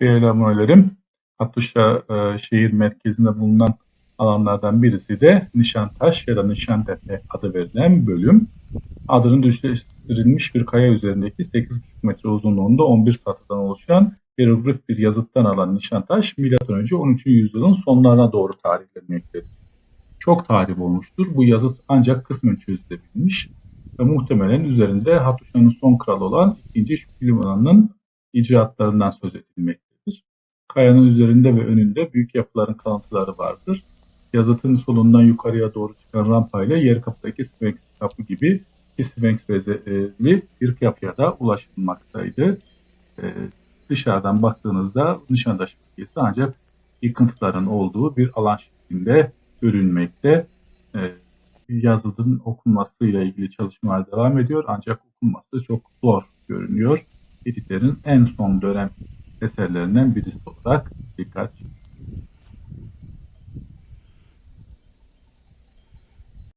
Değerli Hattuşa e, şehir merkezinde bulunan alanlardan birisi de Nişantaş ya da Nişantepe adı verilen bölüm. Adının düşleştirilmiş bir kaya üzerindeki 8,5 metre uzunluğunda 11 satıdan oluşan hieroglif bir yazıttan alan Nişantaş, M.Ö. 13. yüzyılın sonlarına doğru tarihlenmektedir. Çok tarih olmuştur. Bu yazıt ancak kısmen çözülebilmiş ve muhtemelen üzerinde Hattuşa'nın son kralı olan 2. Şükriman'ın icraatlarından söz edilmektedir. Kayanın üzerinde ve önünde büyük yapıların kalıntıları vardır. Yazıtın solundan yukarıya doğru çıkan rampayla yer kapıdaki Sphinx kapı gibi Sphinx benzerli bir yapıya da ulaşılmaktaydı. Ee, dışarıdan baktığınızda Nişantaşı bölgesi ancak yıkıntıların olduğu bir alan şeklinde görünmekte. Ee, yazıtın okunmasıyla ilgili çalışmalar devam ediyor ancak okunması çok zor görünüyor. Hititlerin en son dönem eserlerinden birisi olarak dikkat.